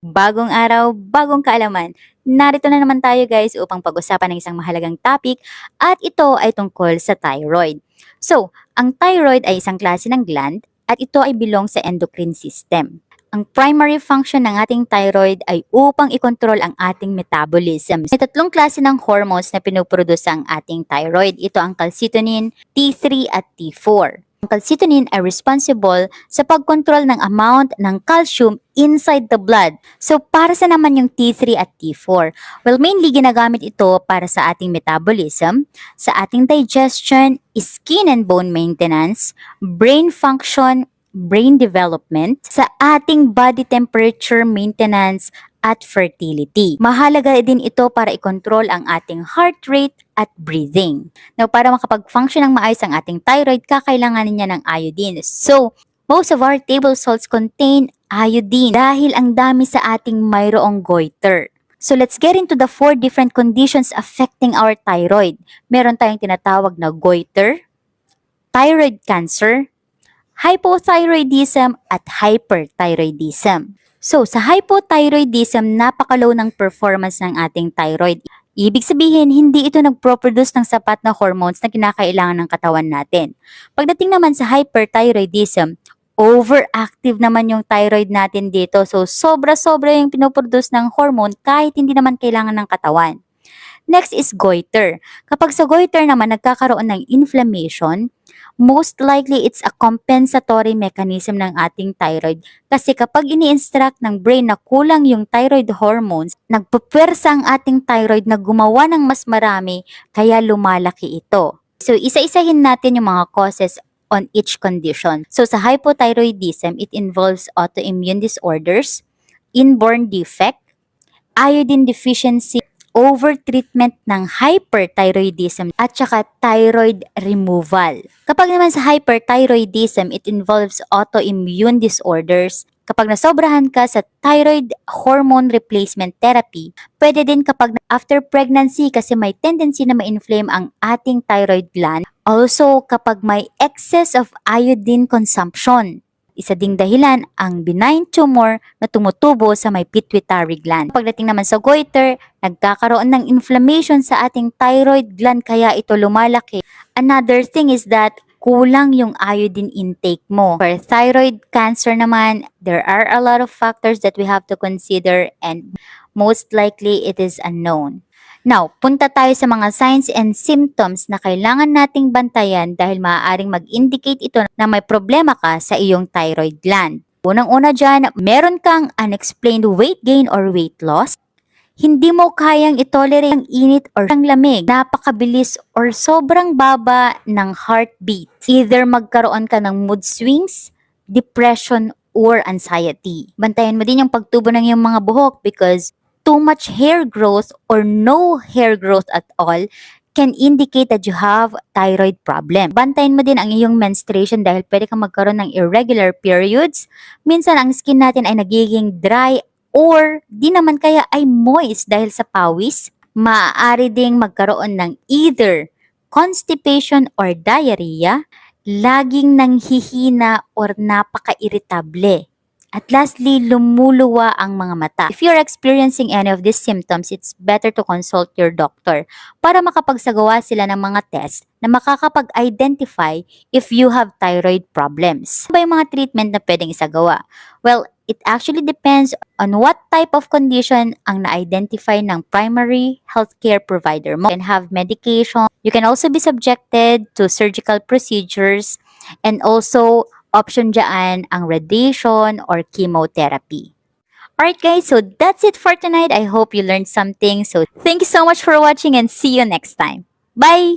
Bagong araw, bagong kaalaman. Narito na naman tayo guys upang pag-usapan ng isang mahalagang topic at ito ay tungkol sa thyroid. So, ang thyroid ay isang klase ng gland at ito ay belong sa endocrine system. Ang primary function ng ating thyroid ay upang ikontrol ang ating metabolism. May tatlong klase ng hormones na pinuproduce ang ating thyroid. Ito ang calcitonin, T3 at T4. Ang calcitonin ay responsible sa pagkontrol ng amount ng calcium inside the blood. So, para sa naman yung T3 at T4? Well, mainly ginagamit ito para sa ating metabolism, sa ating digestion, skin and bone maintenance, brain function, brain development, sa ating body temperature maintenance, at fertility. Mahalaga din ito para i-control ang ating heart rate at breathing. Now, para makapag-function ng maayos ang ating thyroid, kakailanganin niya ng iodine. So, most of our table salts contain iodine dahil ang dami sa ating mayroong goiter. So let's get into the four different conditions affecting our thyroid. Meron tayong tinatawag na goiter, thyroid cancer, hypothyroidism at hyperthyroidism. So, sa hypothyroidism, napakalow ng performance ng ating thyroid. Ibig sabihin, hindi ito nagproproduce ng sapat na hormones na kinakailangan ng katawan natin. Pagdating naman sa hyperthyroidism, overactive naman yung thyroid natin dito. So, sobra-sobra yung pinoproduce ng hormone kahit hindi naman kailangan ng katawan. Next is goiter. Kapag sa goiter naman nagkakaroon ng inflammation, most likely it's a compensatory mechanism ng ating thyroid kasi kapag ini-instruct ng brain na kulang yung thyroid hormones, nagpupwersa ang ating thyroid na gumawa ng mas marami kaya lumalaki ito. So isa-isahin natin yung mga causes on each condition. So sa hypothyroidism, it involves autoimmune disorders, inborn defect, iodine deficiency, overtreatment ng hyperthyroidism at saka thyroid removal. Kapag naman sa hyperthyroidism, it involves autoimmune disorders. Kapag nasobrahan ka sa thyroid hormone replacement therapy, pwede din kapag after pregnancy kasi may tendency na ma-inflame ang ating thyroid gland. Also, kapag may excess of iodine consumption, isa ding dahilan ang benign tumor na tumutubo sa may pituitary gland. Pagdating naman sa goiter, nagkakaroon ng inflammation sa ating thyroid gland kaya ito lumalaki. Another thing is that kulang yung iodine intake mo. For thyroid cancer naman, there are a lot of factors that we have to consider and most likely it is unknown. Now, punta tayo sa mga signs and symptoms na kailangan nating bantayan dahil maaaring mag-indicate ito na may problema ka sa iyong thyroid gland. Unang-una dyan, meron kang unexplained weight gain or weight loss. Hindi mo kayang itolerate ang init or ang lamig, napakabilis or sobrang baba ng heartbeat. Either magkaroon ka ng mood swings, depression, or anxiety. Bantayan mo din yung pagtubo ng iyong mga buhok because too much hair growth or no hair growth at all can indicate that you have thyroid problem. Bantayan mo din ang iyong menstruation dahil pwede kang magkaroon ng irregular periods. Minsan ang skin natin ay nagiging dry or di naman kaya ay moist dahil sa pawis. Maaari ding magkaroon ng either constipation or diarrhea, laging nanghihina or napaka-irritable. At lastly, lumuluwa ang mga mata. If you're experiencing any of these symptoms, it's better to consult your doctor para makapagsagawa sila ng mga test na makakapag-identify if you have thyroid problems. Ano ba yung mga treatment na pwedeng isagawa? Well, it actually depends on what type of condition ang na-identify ng primary healthcare provider mo. You can have medication. You can also be subjected to surgical procedures and also option dyan ang radiation or chemotherapy. Alright guys, so that's it for tonight. I hope you learned something. So thank you so much for watching and see you next time. Bye!